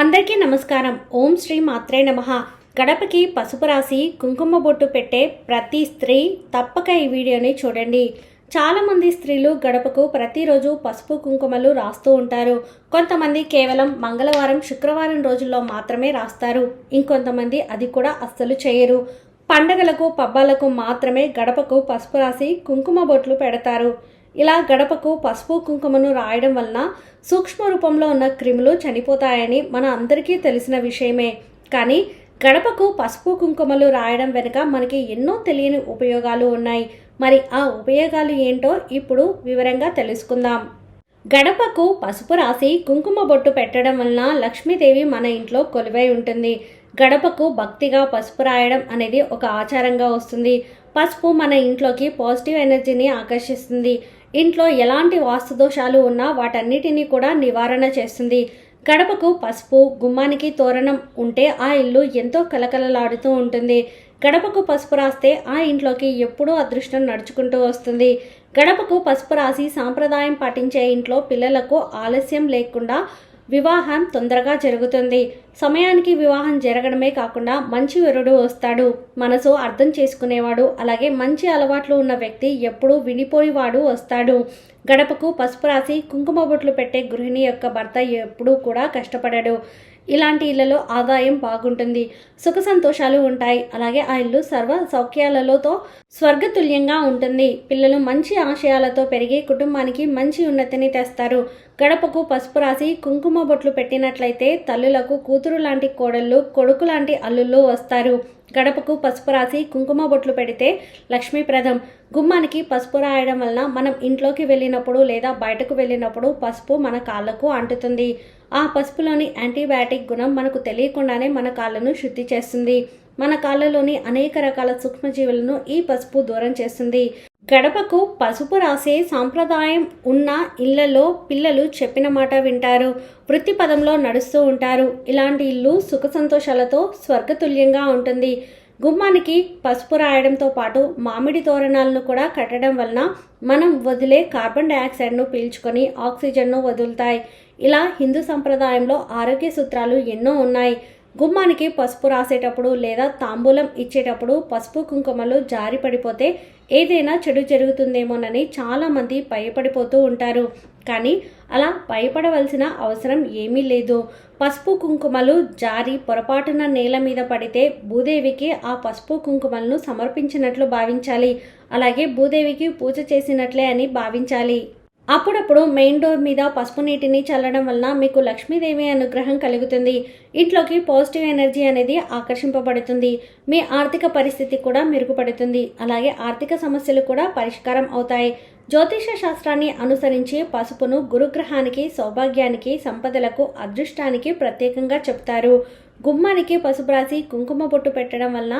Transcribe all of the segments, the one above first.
అందరికీ నమస్కారం. ఓం శ్రీ మాత్రే నమ. గడపకి పసుపు రాసి కుంకుమ బొట్టు పెట్టే ప్రతి స్త్రీ తప్పక ఈ వీడియోని చూడండి. చాలామంది స్త్రీలు గడపకు ప్రతిరోజు పసుపు కుంకుమలు రాస్తూ ఉంటారు. కొంతమంది కేవలం మంగళవారం శుక్రవారం రోజుల్లో మాత్రమే రాస్తారు. ఇంకొంతమంది అది కూడా అస్సలు చేయరు. పండగలకు పబ్బాలకు మాత్రమే గడపకు పసుపు రాసి కుంకుమ బొట్లు పెడతారు. ఇలా గడపకు పసుపు కుంకుమను రాయడం వలన సూక్ష్మ రూపంలో ఉన్న క్రిములు చనిపోతాయని మన అందరికీ తెలిసిన విషయమే. కానీ గడపకు పసుపు కుంకుమలు రాయడం వెనుక మనకి ఎన్నో తెలియని ఉపయోగాలు ఉన్నాయి. మరి ఆ ఉపయోగాలు ఏంటో ఇప్పుడు వివరంగా తెలుసుకుందాం. గడపకు పసుపు రాసి కుంకుమ బొట్టు పెట్టడం వలన లక్ష్మీదేవి మన ఇంట్లో కొలువై ఉంటుంది. గడపకు భక్తిగా పసుపు రాయడం అనేది ఒక ఆచారంగా వస్తుంది. పసుపు మన ఇంట్లోకి పాజిటివ్ ఎనర్జీని ఆకర్షిస్తుంది. ఇంట్లో ఎలాంటి వాస్తు దోషాలు ఉన్నా వాటన్నిటినీ కూడా నివారణ చేస్తుంది. గడపకు పసుపు గుమ్మానికి తోరణం ఉంటే ఆ ఇల్లు ఎంతో కలకలలాడుతూ ఉంటుంది. గడపకు పసుపు రాస్తే ఆ ఇంట్లోకి ఎప్పుడూ అదృష్టం నడుచుకుంటూ వస్తుంది. గడపకు పసుపు రాసి సాంప్రదాయం పాటించే ఇంట్లో పిల్లలకు ఆలస్యం లేకుండా వివాహం తొందరగా జరుగుతుంది. సమయానికి వివాహం జరగడమే కాకుండా మంచి వరుడు వస్తాడు. మనసు అర్థం చేసుకునేవాడు అలాగే మంచి అలవాట్లు ఉన్న వ్యక్తి ఎప్పుడూ విడిపోయేవాడు వస్తాడు. గడపకు పసుపు రాసి కుంకుమ బొట్లు పెట్టే గృహిణి యొక్క భర్త ఎప్పుడూ కూడా కష్టపడడు. ఇలాంటి ఇళ్ళలో ఆదాయం బాగుంటుంది. సుఖ సంతోషాలు ఉంటాయి. అలాగే ఆ ఇల్లు సర్వ సౌఖ్యాలతో స్వర్గతుల్యంగా ఉంటుంది. పిల్లలు మంచి ఆశయాలతో పెరిగి కుటుంబానికి మంచి ఉన్నతిని తెస్తారు. గడపకు పసుపు రాసి కుంకుమ బొట్లు పెట్టినట్లయితే తల్లులకు కూతురు లాంటి కోడళ్ళు కొడుకు లాంటి అల్లుళ్ళు వస్తారు. గడపకు పసుపు రాసి కుంకుమ బొట్లు పెడితే లక్ష్మీప్రదం గుమ్మానికి పసుపు రాయడం వలన మనం ఇంట్లోకి వెళ్ళినప్పుడు లేదా బయటకు వెళ్ళినప్పుడు పసుపు మన కాళ్ళకు అంటుతుంది. ఆ పసుపులోని యాంటీబయాటిక్ గుణం మనకు తెలియకుండానే మన కాళ్ళను శుద్ధి చేస్తుంది. మన కాళ్ళలోని అనేక రకాల సూక్ష్మజీవులను ఈ పసుపు దూరం చేస్తుంది. గడపకు పసుపు రాసే సాంప్రదాయం ఉన్న ఇళ్ళలో పిల్లలు చెప్పిన మాట వింటారు. వృత్తి పదంలో నడుస్తూ ఉంటారు. ఇలాంటి ఇల్లు సుఖ సంతోషాలతో స్వర్గతుల్యంగా ఉంటుంది. గుమ్మానికి పసుపు రాయడంతో పాటు మామిడి తోరణాలను కూడా కట్టడం వలన మనం వదిలే కార్బన్ డయాక్సైడ్ను పీల్చుకొని ఆక్సిజన్ను వదులుతాయి. ఇలా హిందూ సంప్రదాయంలో ఆరోగ్య సూత్రాలు ఎన్నో ఉన్నాయి. గుమ్మానికి పసుపు రాసేటప్పుడు లేదా తాంబూలం ఇచ్చేటప్పుడు పసుపు కుంకుమలు జారి పడిపోతే ఏదైనా చెడు జరుగుతుందేమోనని చాలామంది భయపడిపోతూ ఉంటారు. కానీ అలా భయపడవలసిన అవసరం ఏమీ లేదు. పసుపు కుంకుమలు జారి పొరపాటున నేల మీద పడితే భూదేవికి ఆ పసుపు కుంకుమలను సమర్పించినట్లు భావించాలి. అలాగే భూదేవికి పూజ చేసినట్లే అని భావించాలి. అప్పుడప్పుడు మెయిన్ డోర్ మీద పసుపు నీటిని చల్లడం వలన మీకు లక్ష్మీదేవి అనుగ్రహం కలుగుతుంది. ఇంట్లోకి పాజిటివ్ ఎనర్జీ అనేది ఆకర్షింపబడుతుంది. మీ ఆర్థిక పరిస్థితి కూడా మెరుగుపడుతుంది. అలాగే ఆర్థిక సమస్యలు కూడా పరిష్కారం అవుతాయి. జ్యోతిష శాస్త్రాన్ని అనుసరించి పసుపును గురుగ్రహానికి సౌభాగ్యానికి సంపదలకు అదృష్టానికి ప్రత్యేకంగా చెప్తారు. గుమ్మానికి పసుపు రాసి కుంకుమ బొట్టు పెట్టడం వలన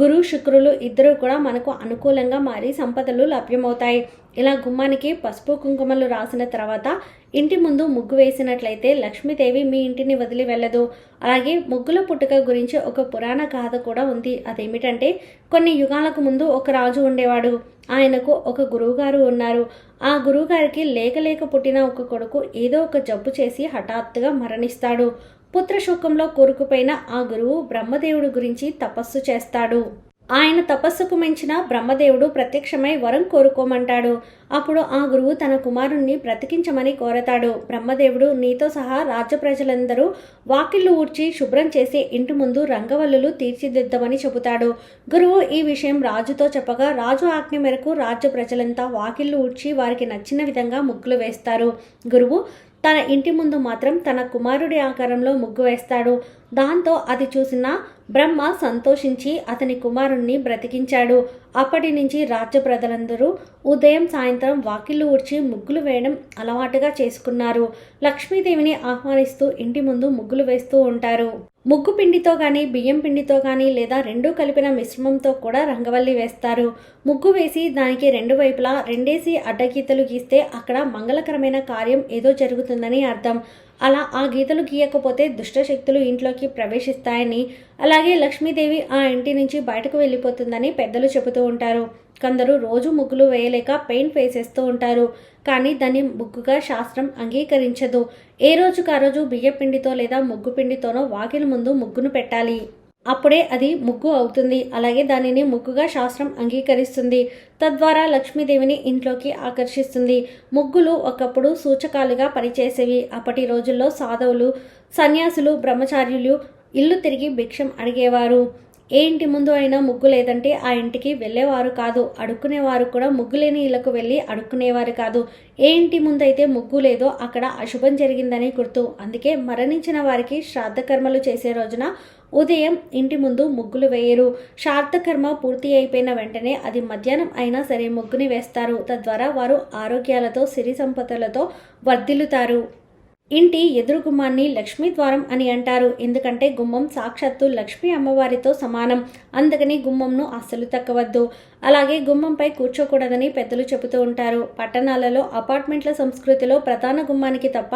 గురు శుక్రులు ఇద్దరు కూడా మనకు అనుకూలంగా మారి సంపదలు లభ్యమవుతాయి. ఇలా గుమ్మానికి పసుపు కుంకుమలు రాసిన తర్వాత ఇంటి ముందు ముగ్గు వేసినట్లయితే లక్ష్మీదేవి మీ ఇంటిని వదిలి వెళ్ళదు. అలాగే ముగ్గుల పుట్టుక గురించి ఒక పురాణ గాథ కూడా ఉంది. అదేమిటంటే కొన్ని యుగాలకు ముందు ఒక రాజు ఉండేవాడు. ఆయనకు ఒక గురువుగారు ఉన్నారు. ఆ గురువుగారికి లేక లేక పుట్టిన ఒక కొడుకు ఏదో ఒక జబ్బు చేసి హఠాత్తుగా మరణిస్తాడు. పుత్రశోకంలో కోరుకుపోయిన ఆ గురువు బ్రహ్మదేవుడు గురించి తపస్సు చేస్తాడు. ఆయన తపస్సుకు మించిన బ్రహ్మదేవుడు ప్రత్యక్షమై వరం కోరుకోమంటాడు. అప్పుడు ఆ గురువు తన కుమారుణ్ణి బ్రతికించమని కోరతాడు. బ్రహ్మదేవుడు నీతో సహా రాజ్య ప్రజలందరూ వాకిళ్ళు ఊడ్చి శుభ్రం చేసి ఇంటి ముందు రంగవల్లులు తీర్చిదిద్దామని చెబుతాడు. గురువు ఈ విషయం రాజుతో చెప్పగా రాజు ఆజ్ఞ మేరకు రాజ్య ప్రజలంతా వాకిళ్ళు ఊడ్చి వారికి నచ్చిన విధంగా ముగ్గులు వేస్తారు. గురువు తన ఇంటి ముందు మాత్రం తన కుమారుడి ఆకారంలో ముగ్గు వేస్తాడు. దాంతో అది చూసిన బ్రహ్మ సంతోషించి అతని కుమారుణ్ణి బ్రతికించాడు. అప్పటి నుంచి రాజ్య ప్రజలందరూ ఉదయం సాయంత్రం వాకిళ్ళు ఊడ్చి ముగ్గులు వేయడం అలవాటుగా చేసుకున్నారు. లక్ష్మీదేవిని ఆహ్వానిస్తూ ఇంటి ముందు ముగ్గులు వేస్తూ ఉంటారు. ముగ్గు పిండితో కానీ బియ్యం పిండితో కానీ లేదా రెండూ కలిపిన మిశ్రమంతో కూడా రంగవల్లి వేస్తారు. ముగ్గు వేసి దానికి రెండు వైపులా రెండేసి అడ్డగీతలు గీస్తే అక్కడ మంగళకరమైన కార్యం ఏదో జరుగుతుందని అర్థం. అలా ఆ గీతలు గీయకపోతే దుష్టశక్తులు ఇంట్లోకి ప్రవేశిస్తాయని. అలాగే లక్ష్మీదేవి ఆ ఇంటి నుంచి బయటకు వెళ్ళిపోతుందని పెద్దలు చెబుతూ ఉంటారు. కొందరు రోజు ముగ్గులు వేయలేక పెయింట్ వేసేస్తూ ఉంటారు. కానీ దాన్ని ముగ్గుగా శాస్త్రం అంగీకరించదు. ఏ రోజుకు ఆ రోజు బియ్యపిండితో లేదా ముగ్గు పిండితోనో వాకిలి ముందు ముగ్గును పెట్టాలి. అప్పుడే అది ముగ్గు అవుతుంది. అలాగే దానిని ముగ్గుగా శాస్త్రం అంగీకరిస్తుంది. తద్వారా లక్ష్మీదేవిని ఇంట్లోకి ఆకర్షిస్తుంది. ముగ్గులు ఒకప్పుడు సూచకాలుగా పనిచేసేవి. అప్పటి రోజుల్లో సాధవులు సన్యాసులు బ్రహ్మచార్యులు ఇల్లు తిరిగి భిక్షం అడిగేవారు. ఏ ఇంటి ముందు అయినా ముగ్గు లేదంటే ఆ ఇంటికి వెళ్ళేవారు కాదు. అడుక్కునేవారు కూడా ముగ్గు లేని ఇళ్ళకు వెళ్ళి అడుక్కునేవారు కాదు. ఏ ఇంటి ముందు అయితే ముగ్గు లేదో అక్కడ అశుభం జరిగిందని గుర్తు. అందుకే మరణించిన వారికి శ్రాద్ధ కర్మలు చేసే రోజున ఉదయం ఇంటి ముందు ముగ్గులు వేయరు. శ్రాద్ధకర్మ పూర్తి అయిపోయిన వెంటనే అది మధ్యాహ్నం అయినా సరే ముగ్గుని వేస్తారు. తద్వారా వారు ఆరోగ్యాలతో సిరి సంపదలతో వర్ధిల్లుతారు. ఇంటి ఎదురు గుమ్మాన్ని లక్ష్మీ ద్వారం అని అంటారు. ఎందుకంటే గుమ్మం సాక్షాత్తు లక్ష్మీ అమ్మవారితో సమానం. అందుకని గుమ్మంను అస్సలు తక్కవద్దు. అలాగే గుమ్మంపై కూర్చోకూడదని పెద్దలు చెబుతూ ఉంటారు. పట్టణాలలో అపార్ట్మెంట్ల సంస్కృతిలో ప్రధాన గుమ్మానికి తప్ప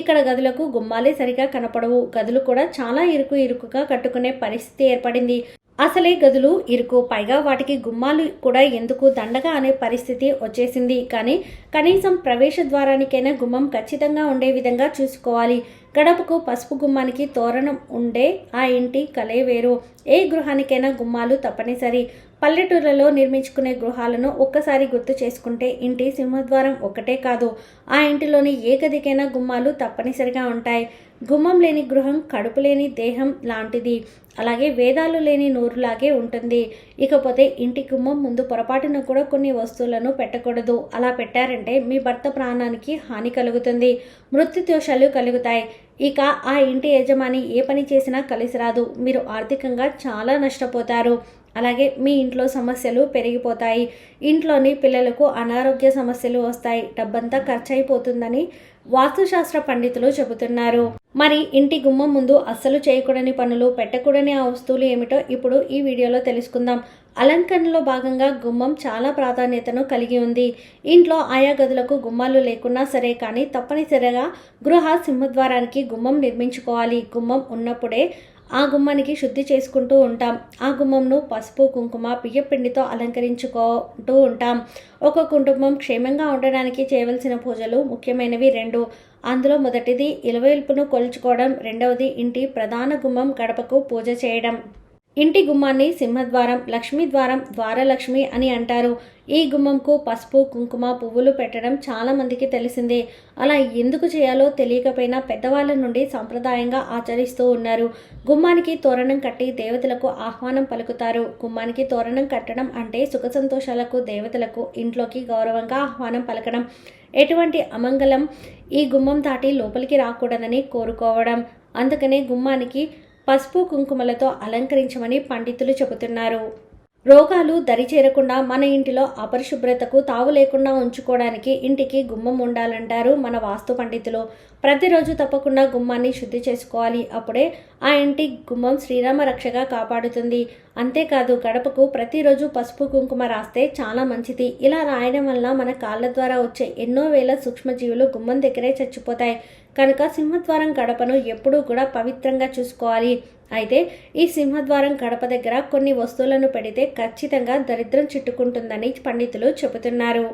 ఇక్కడ గదులకు గుమ్మాలే సరిగా కనపడవు. గదులు కూడా చాలా ఇరుకు ఇరుకుగా కట్టుకునే పరిస్థితి ఏర్పడింది. అసలే గదులు ఇరుకు పైగా వాటికి గుమ్మాలు కూడా ఎందుకు దండగా అనే పరిస్థితి వచ్చేసింది. కానీ కనీసం ప్రవేశ ద్వారానికైనా గుమ్మం ఖచ్చితంగా ఉండే విధంగా చూసుకోవాలి. గడపకు పసుపు గుమ్మానికి తోరణం ఉండే ఆ ఇంటి కలే వేరు. ఏ గృహానికైనా గుమ్మాలు తప్పనిసరి. పల్లెటూర్లలో నిర్మించుకునే గృహాలను ఒక్కసారి గుర్తు చేసుకుంటే ఇంటి సింహద్వారం ఒకటే కాదు. ఆ ఇంటిలోని ఏ గదికైనా గుమ్మాలు తప్పనిసరిగా ఉంటాయి. గుమ్మం లేని గృహం కడుపు లేని దేహం లాంటిది. అలాగే వేదాలు లేని నోరులాగే ఉంటుంది. ఇకపోతే ఇంటి గుమ్మం ముందు పొరపాటున కూడా కొన్ని వస్తువులను పెట్టకూడదు. అలా పెట్టారంటే మీ భర్త ప్రాణానికి హాని కలుగుతుంది. మృత్యుదోషాలు కలుగుతాయి. ఇక ఆ ఇంటి యజమాని ఏ పని చేసినా కలిసి రాదు. మీరు ఆర్థికంగా చాలా నష్టపోతారు. అలాగే మీ ఇంట్లో సమస్యలు పెరిగిపోతాయి. ఇంట్లోని పిల్లలకు అనారోగ్య సమస్యలు వస్తాయి. డబ్బంతా ఖర్చు అయిపోతుందని వాస్తుశాస్త్ర పండితులు చెబుతున్నారు. మరి ఇంటి గుమ్మం ముందు అస్సలు చేయకూడని పనులు పెట్టకూడని ఆ వస్తువులు ఏమిటో ఇప్పుడు ఈ వీడియోలో తెలుసుకుందాం. అలంకరణలో భాగంగా గుమ్మం చాలా ప్రాధాన్యతను కలిగి ఉంది. ఇంట్లో ఆయా గదులకు గుమ్మాలు లేకున్నా సరే కానీ తప్పనిసరిగా గృహ సింహద్వారానికి గుమ్మం నిర్మించుకోవాలి. గుమ్మం ఉన్నప్పుడే ఆ గుమ్మానికి శుద్ధి చేసుకుంటూ ఉంటాం. ఆ గుమ్మంను పసుపు కుంకుమ బియ్యపిండితో అలంకరించుకుంటూ ఉంటాం. ఒక కుటుంబం క్షేమంగా ఉండడానికి చేయవలసిన పూజలు ముఖ్యమైనవి రెండు. అందులో మొదటిది ఇలవేల్పును కొలుచుకోవడం రెండవది ఇంటి ప్రధాన గుమ్మం గడపకు పూజ చేయడం. ఇంటి గుమ్మాన్ని సింహద్వారం లక్ష్మీద్వారం ద్వారలక్ష్మి అని అంటారు. ఈ గుమ్మంకు పసుపు కుంకుమ పువ్వులు పెట్టడం చాలా మందికి తెలిసిందే. అలా ఎందుకు చేయాలో తెలియకపోయినా పెద్దవాళ్ళ నుండి సాంప్రదాయంగా ఆచరిస్తూ ఉన్నారు. గుమ్మానికి తోరణం కట్టి దేవతలకు ఆహ్వానం పలుకుతారు. గుమ్మానికి తోరణం కట్టడం అంటే సుఖ సంతోషాలకు దేవతలకు ఇంట్లోకి గౌరవంగా ఆహ్వానం పలకడం. ఎటువంటి అమంగళం ఈ గుమ్మం దాటి లోపలికి రాకూడదని కోరుకోవడం. అందుకనే గుమ్మానికి పసుపు కుంకుమలతో అలంకరించమని పండితులు చెబుతున్నారు. రోగాలు దరిచేరకుండా మన ఇంటిలో అపరిశుభ్రతకు తావు లేకుండా ఉంచుకోవడానికి ఇంటికి గుమ్మం ఉండాలంటారు మన వాస్తు పండితులు. ప్రతిరోజు తప్పకుండా గుమ్మాన్ని శుద్ధి చేసుకోవాలి. అప్పుడే ఆ ఇంటి గుమ్మం శ్రీరామ రక్షగా కాపాడుతుంది. అంతేకాదు గడపకు ప్రతిరోజు పసుపు కుంకుమ రాస్తే చాలా మంచిది. ఇలా రాయడం వల్ల మన కాళ్ళ ద్వారా వచ్చే ఎన్నో వేల సూక్ష్మజీవులు గుమ్మం దగ్గరే చచ్చిపోతాయి. కనుక సింహద్వారం గడపను ఎప్పుడూ కూడా పవిత్రంగా చూసుకోవాలి. అయితే ఈ సింహద్వారం గడప దగ్గర కొన్ని వస్తువులను పెడితే ఖచ్చితంగా దరిద్రం చుట్టుకుంటుందని పండితులు చెబుతున్నారు.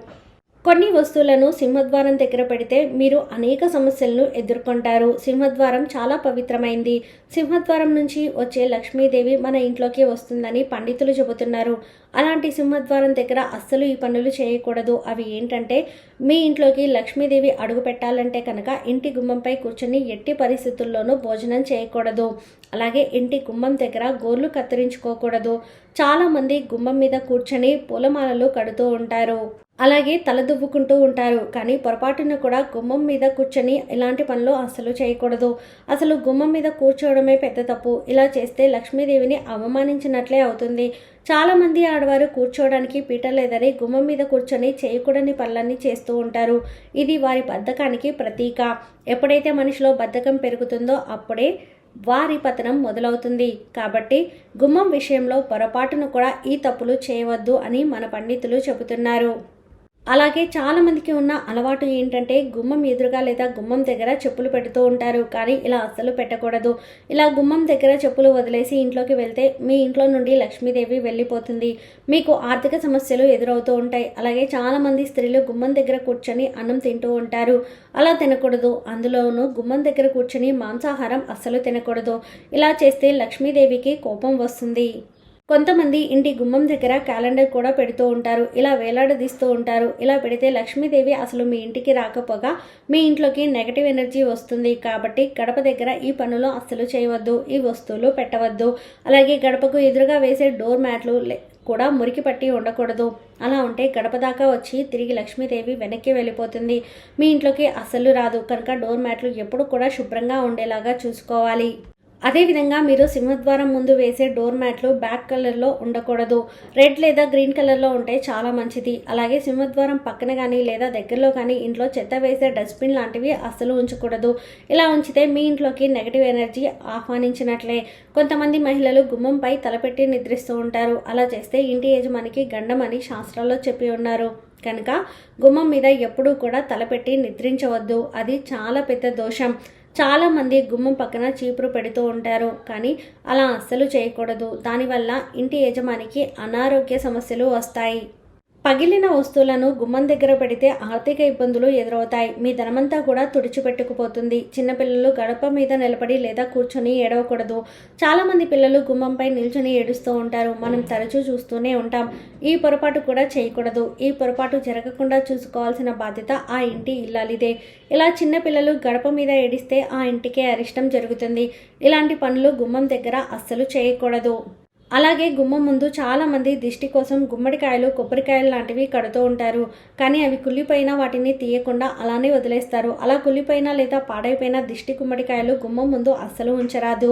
కొన్ని వస్తువులను సింహద్వారం దగ్గర పెడితే మీరు అనేక సమస్యలను ఎదుర్కొంటారు. సింహద్వారం చాలా పవిత్రమైంది. సింహద్వారం నుంచి వచ్చే లక్ష్మీదేవి మన ఇంట్లోకి వస్తుందని పండితులు చెబుతున్నారు. అలాంటి సింహద్వారం దగ్గర అస్సలు ఈ పనులు చేయకూడదు. అవి ఏంటంటే మీ ఇంట్లోకి లక్ష్మీదేవి అడుగు పెట్టాలంటే కనుక ఇంటి గుమ్మంపై కూర్చొని ఎట్టి పరిస్థితుల్లోనూ భోజనం చేయకూడదు. అలాగే ఇంటి గుమ్మం దగ్గర గోర్లు కత్తిరించుకోకూడదు. చాలామంది గుమ్మం మీద కూర్చొని పూలమాలలు కడుతూ ఉంటారు. అలాగే తల దువ్వుకుంటూ ఉంటారు. కానీ పొరపాటున కూడా గుమ్మం మీద కూర్చొని ఇలాంటి పనులు అసలు చేయకూడదు. అసలు గుమ్మం మీద కూర్చోవడమే పెద్ద తప్పు. ఇలా చేస్తే లక్ష్మీదేవిని అవమానించినట్లే అవుతుంది. చాలామంది ఆడవారు కూర్చోవడానికి పీట లేదని గుమ్మం మీద కూర్చొని చేయకూడని పనులన్నీ చేస్తూ ఉంటారు. ఇది వారి బద్ధకానికి ప్రతీక. ఎప్పుడైతే మనిషిలో బద్ధకం పెరుగుతుందో అప్పుడే వారి పతనం మొదలవుతుంది. కాబట్టి గుమ్మం విషయంలో పొరపాటును కూడా ఈ తప్పులు చేయవద్దు అని మన పండితులు చెబుతున్నారు. అలాగే చాలామందికి ఉన్న అలవాటు ఏంటంటే గుమ్మం ఎదురుగా లేదా గుమ్మం దగ్గర చెప్పులు పెడుతూ ఉంటారు. కానీ ఇలా అస్సలు పెట్టకూడదు. ఇలా గుమ్మం దగ్గర చెప్పులు వదిలేసి ఇంట్లోకి వెళ్తే మీ ఇంట్లో నుండి లక్ష్మీదేవి వెళ్ళిపోతుంది. మీకు ఆర్థిక సమస్యలు ఎదురవుతూ ఉంటాయి. అలాగే చాలామంది స్త్రీలు గుమ్మం దగ్గర కూర్చొని అన్నం తింటూ ఉంటారు. అలా తినకూడదు. అందులోనూ గుమ్మం దగ్గర కూర్చొని మాంసాహారం అస్సలు తినకూడదు. ఇలా చేస్తే లక్ష్మీదేవికి కోపం వస్తుంది. కొంతమంది ఇంటి గుమ్మం దగ్గర క్యాలెండర్ కూడా పెడుతూ ఉంటారు. ఇలా వేలాడదీస్తూ ఉంటారు. ఇలా పెడితే లక్ష్మీదేవి అసలు మీ ఇంటికి రాకపోగా మీ ఇంట్లోకి నెగటివ్ ఎనర్జీ వస్తుంది. కాబట్టి గడప దగ్గర ఈ పనులు అస్సలు చేయవద్దు. ఈ వస్తువులు పెట్టవద్దు. అలాగే గడపకు ఎదురుగా వేసే డోర్ మ్యాట్లు కూడా మురికి పట్టి ఉండకూడదు. అలా ఉంటే గడప దాకా వచ్చి తిరిగి లక్ష్మీదేవి వెనక్కి వెళ్ళిపోతుంది. మీ ఇంట్లోకి అస్సలు రాదు. కనుక డోర్ మ్యాట్లు ఎప్పుడు కూడా శుభ్రంగా ఉండేలాగా చూసుకోవాలి. అదేవిధంగా మీరు సింహద్వారం ముందు వేసే డోర్ మ్యాట్లు బ్లాక్ కలర్లో ఉండకూడదు. రెడ్ లేదా గ్రీన్ కలర్లో ఉంటే చాలా మంచిది. అలాగే సింహద్వారం పక్కన కానీ లేదా దగ్గరలో కానీ ఇంట్లో చెత్త వేసే డస్ట్బిన్ లాంటివి అస్సలు ఉంచకూడదు. ఇలా ఉంచితే మీ ఇంట్లోకి నెగటివ్ ఎనర్జీ ఆహ్వానించినట్లే. కొంతమంది మహిళలు గుమ్మంపై తలపెట్టి నిద్రిస్తూ ఉంటారు. అలా చేస్తే ఇంటి యజమానికి గండం అని శాస్త్రాల్లో చెప్పి ఉన్నారు. కనుక గుమ్మం మీద ఎప్పుడూ కూడా తలపెట్టి నిద్రించవద్దు. అది చాలా పెద్ద దోషం. చాలామంది గుమ్మం పక్కన చీపురు పెడుతూ ఉంటారు. కానీ అలా అస్సలు చేయకూడదు. దానివల్ల ఇంటి యజమానికి అనారోగ్య సమస్యలు వస్తాయి. పగిలిన వస్తువులను గుమ్మం దగ్గర పెడితే ఆర్థిక ఇబ్బందులు ఎదురవుతాయి. మీ ధనమంతా కూడా తుడిచిపెట్టుకుపోతుంది. చిన్నపిల్లలు గడప మీద నిలబడి లేదా కూర్చొని ఏడవకూడదు. చాలామంది పిల్లలు గుమ్మంపై నిల్చొని ఏడుస్తూ ఉంటారు. మనం తరచూ చూస్తూనే ఉంటాం. ఈ పొరపాటు కూడా చేయకూడదు. ఈ పొరపాటు జరగకుండా చూసుకోవాల్సిన బాధ్యత ఆ ఇంటి ఇల్లాలిదే. ఇలా చిన్నపిల్లలు గడప మీద ఏడిస్తే ఆ ఇంటికే అరిష్టం జరుగుతుంది. ఇలాంటి పనులు గుమ్మం దగ్గర అస్సలు చేయకూడదు. అలాగే గుమ్మం ముందు చాలా మంది దిష్టి కోసం గుమ్మడికాయలు కొబ్బరికాయలు లాంటివి కడుతూ ఉంటారు. కానీ అవి కుళ్ళిపోయినా వాటిని తీయకుండా అలానే వదిలేస్తారు. అలా కుళ్ళిపోయిన లేదా పాడైపోయిన దిష్టి గుమ్మడికాయలు గుమ్మం ముందు అస్సలు ఉంచరాదు.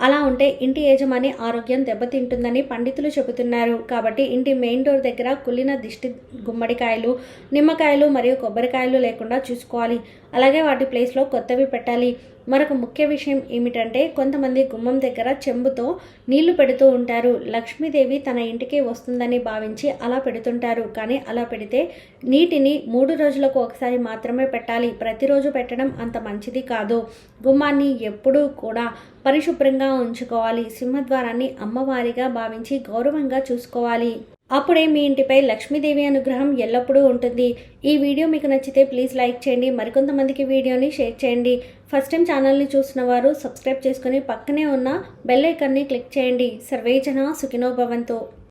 అలా ఉంటే ఇంటి యజమాని ఆరోగ్యం దెబ్బతింటుందని పండితులు చెబుతున్నారు. కాబట్టి ఇంటి మెయిన్ డోర్ దగ్గర కుళ్ళిన దిష్టి గుమ్మడికాయలు నిమ్మకాయలు మరియు కొబ్బరికాయలు లేకుండా చూసుకోవాలి. అలాగే వాటి ప్లేస్లో కొత్తవి పెట్టాలి. మరొక ముఖ్య విషయం ఏమిటంటే కొంతమంది గుమ్మం దగ్గర చెంబుతో నీళ్ళు పెడుతూ ఉంటారు. లక్ష్మీదేవి తన ఇంటికి వస్తుందని భావించి అలా పెడుతుంటారు. కానీ అలా పెడితే నీటిని మూడు రోజులకు ఒకసారి మాత్రమే పెట్టాలి. ప్రతిరోజు పెట్టడం అంత మంచిది కాదు. గుమ్మాన్ని ఎప్పుడూ కూడా పరిశుభ్రంగా ఉంచుకోవాలి. సింహద్వారాన్ని అమ్మవారిగా భావించి గౌరవంగా చూసుకోవాలి. అప్పుడే మీ ఇంటిపై లక్ష్మీదేవి అనుగ్రహం ఎల్లప్పుడూ ఉంటుంది. ఈ వీడియో మీకు నచ్చితే ప్లీజ్ లైక్ చేయండి. మరికొంతమందికి వీడియోని షేర్ చేయండి. ఫస్ట్ టైం ఛానల్ని చూసిన వారు సబ్స్క్రైబ్ చేసుకుని పక్కనే ఉన్న బెల్ ఐకాన్ని క్లిక్ చేయండి. సర్వేజన సుఖినోభవంతో